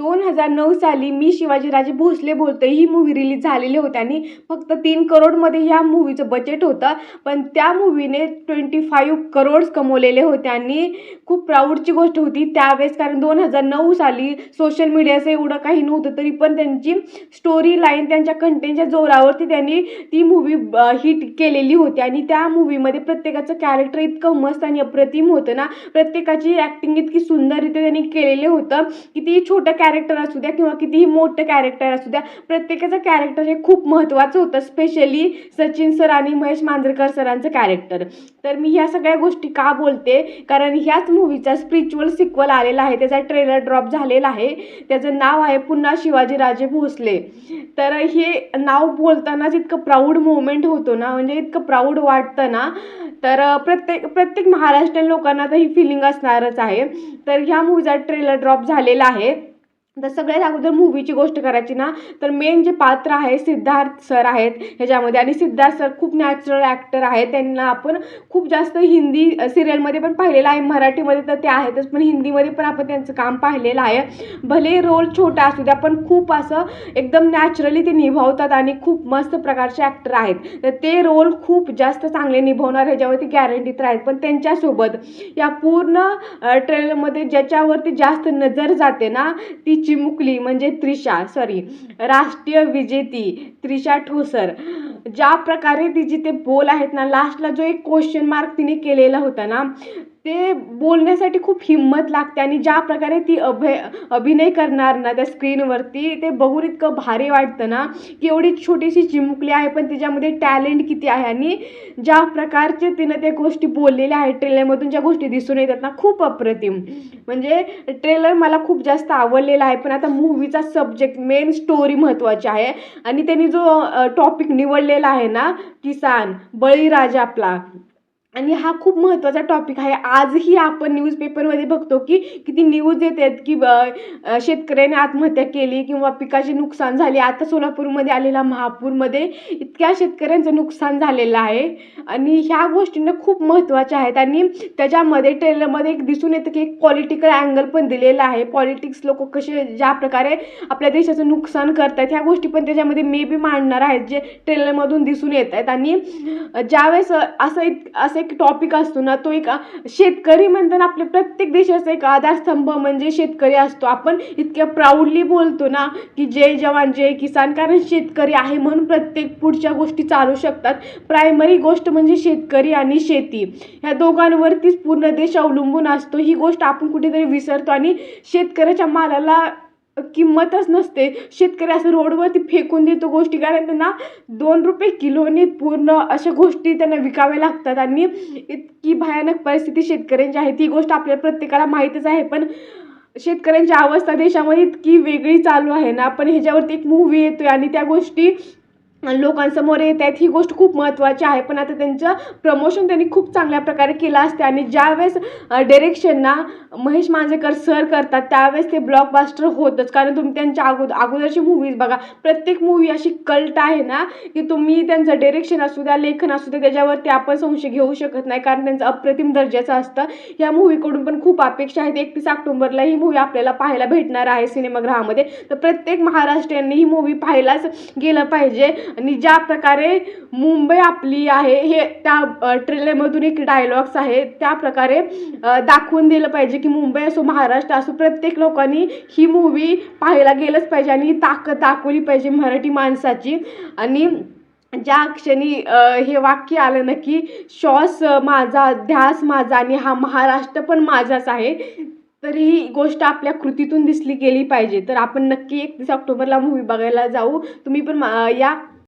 दोन हजार नऊ साली मी शिवाजीराजे भोसले बोलते ही मूवी रिलीज झालेली होती आणि फक्त तीन करोडमध्ये ह्या मूवीचं बजेट होतं. पण त्या मूवीने ट्वेंटी फाईव्ह करोड्स कमवलेले होते आणि खूप प्राऊडची गोष्ट होती. त्यावेळेस कारण दोन हजार नऊ साली सोशल मीडियाचं एवढं काही नव्हतं तरी पण त्यांची स्टोरी लाईन त्यांच्या कंटेंटच्या जोरावरती त्यांनी ती मूवी हिट केलेली होती. आणि त्या मूवीमध्ये प्रत्येकाचं कॅरेक्टर इतकं मस्त आणि अप्रतिम होतं ना. प्रत्येकाची ॲक्टिंग इतकी सुंदररित्या त्यांनी केलेलं होतं की ती छोटं कॅरेक्टर असू द्या किंवा कितीही मोठं कॅरेक्टर असू द्या प्रत्येकाचं कॅरेक्टर हे खूप महत्त्वाचं होतं स्पेशली सचिन सर आणि महेश मांजरेकर सरांचं कॅरेक्टर तर मी ह्या सगळ्या गोष्टी का बोलते? कारण ह्याच मूवीचा स्पिरिच्युअल सिक्वल आलेला आहे त्याचा ट्रेलर ड्रॉप झालेला आहे. त्याचं नाव आहे पुन्हा शिवाजीराजे भोसले. तर हे नाव बोलतानाच इतकं प्राऊड मुवमेंट होतो ना म्हणजे इतकं प्राऊड वाटतं ना. तर प्रत्येक प्रत्येक महाराष्ट्रीयन लोकांना तर ही फिलिंग असणारच आहे. तर ह्या मूवीचा ट्रेलर ड्रॉप झालेला आहे. तर सगळ्यात अगोदर मूवीची गोष्ट करायची ना तर मेन जे पात्र आहे सिद्धार्थ सर आहेत ह्याच्यामध्ये. आणि सिद्धार्थ सर खूप नॅचरल ॲक्टर आहेत. त्यांना आपण खूप जास्त हिंदी सिरियलमध्ये पण पाहिलेलं आहे. मराठीमध्ये तर ते आहेतच पण हिंदीमध्ये पण आपण त्यांचं काम पाहिलेलं आहे. भले रोल छोटा असू द्या पण खूप असं एकदम नॅचरली ते निभावतात आणि खूप मस्त प्रकारचे ॲक्टर आहेत. तर ते रोल खूप जास्त चांगले निभावणार ह्याच्यावरती गॅरंटीत आहेत. पण त्यांच्यासोबत या पूर्ण ट्रेलरमध्ये ज्याच्यावरती जास्त नजर जाते ना ती चिमुकली म्हणजे त्रिशा सॉरी राष्ट्रीय विजेती त्रिशा ठोसर. ज्या प्रकारे तिचे ते बोल आहेत ना लास्टला जो एक क्वेश्चन मार्क तिने केलेला होता ना ते बोलण्यासाठी खूप हिंमत लागते आणि ज्या प्रकारे ती अभय अभिनय करणार ना त्या स्क्रीनवरती ते बघून इतकं भारी वाटतं ना की एवढी छोटीशी चिमुकली आहे पण तिच्यामध्ये टॅलेंट किती आहे आणि ज्या प्रकारचे तिनं त्या गोष्टी बोललेल्या आहेत ट्रेलरमधून ज्या गोष्टी दिसून येतात ना खूप अप्रतिम. म्हणजे ट्रेलर मला खूप जास्त आवडलेला आहे पण आता मूवीचा सब्जेक्ट मेन स्टोरी महत्त्वाची आहे आणि त्यांनी जो टॉपिक निवडलेला आहे ना किसान बळीराजा आपला आणि हा खूप महत्त्वाचा टॉपिक आहे. आजही आपण न्यूजपेपरमध्ये बघतो की किती न्यूज येतात की शेतकऱ्याने आत्महत्या केली किंवा पिकाचे नुकसान झाले. आता सोलापूरमध्ये आलेला महापूरमध्ये इतक्या शेतकऱ्यांचं नुकसान झालेलं आहे. आणि ह्या गोष्टींना खूप महत्त्वाच्या आहेत. आणि त्याच्यामध्ये ट्रेलरमध्ये एक दिसून येतं की एक पॉलिटिकल अँगल पण दिलेला आहे. पॉलिटिक्स लोक कसे ज्या प्रकारे आपल्या देशाचं नुकसान करतात ह्या गोष्टी पण त्याच्यामध्ये मे बी मांडणार आहेत जे ट्रेलरमधून दिसून येत आहेत आणि ज्यावेळेस असं एक असं एक टॉपिक असतो ना तो एक शेतकरी म्हणताना आपल्या प्रत्येक देशाचा एक आधारस्तंभ म्हणजे शेतकरी असतो. आपण इतक्या प्राऊडली बोलतो ना की जय जवान जय किसान कारण शेतकरी आहे म्हणून प्रत्येक पुढच्या गोष्टी चालू शकतात. प्रायमरी गोष्ट म्हणजे शेतकरी आणि शेती. ह्या दोघांवरतीच पूर्ण देश अवलंबून असतो. ही गोष्ट आपण कुठेतरी विसरतो आणि शेतकऱ्याच्या मालाला किंमतच नसते. शेतकरी असं रोडवरती फेकून देतो गोष्टी. कारण त्यांना दोन रुपये किलोने पूर्ण अशा गोष्टी त्यांना विकाव्या लागतात. आणि इतकी भयानक परिस्थिती शेतकऱ्यांची आहे. ती गोष्ट आपल्या प्रत्येकाला माहीतच आहे. पण शेतकऱ्यांची अवस्था देशामध्ये इतकी वेगळी चालू आहे ना. आपण ह्याच्यावरती एक मूव्ही येतोय आणि त्या गोष्टी लोकांसमोर येत आहेत ही गोष्ट खूप महत्त्वाची आहे. पण आता त्यांचं प्रमोशन त्यांनी खूप चांगल्या प्रकारे केलं असते. आणि ज्यावेळेस डिरेक्शनना महेश मांजरेकर सर करतात त्यावेळेस ते ब्लॉकबास्टर होतच. कारण तुम्ही त्यांच्या अगोदर अगोदरची मूवीज बघा. प्रत्येक मूवी अशी कल्ट आहे ना की तुम्ही त्यांचं डिरेक्शन असू द्या लेखन असू द्या त्याच्यावरती आपण संशय घेऊ शकत नाही. कारण त्यांचं अप्रतिम दर्जाचं असतं. या मूवीकडून पण खूप अपेक्षा आहेत. एकतीस ऑक्टोबरला ही मूवी आपल्याला पाहायला भेटणार आहे सिनेमागृहामध्ये. तर प्रत्येक महाराष्ट्रीयांनी ही मूवी पाहायलाच गेलं पाहिजे. आणि ज्या प्रकारे मुंबई आपली आहे हे त्या ट्रेलरमधून एक डायलॉग्स आहे त्या प्रकारे दाखवून दिलं पाहिजे की मुंबई असो महाराष्ट्र असो प्रत्येक लोकांनी ही मूवी पाहायला गेलंच पाहिजे आणि ताकद दाखवली पाहिजे मराठी माणसाची. आणि ज्या क्षणी हे वाक्य आलं ना की श्वास माझा ध्यास माझा आणि हा महाराष्ट्र पण माझाच आहे तर ही गोष्ट आपल्या कृतीतून दिसली गेली पाहिजे. तर आपण नक्की एकतीस ऑक्टोबरला मूवी बघायला जाऊ. तुम्ही पण या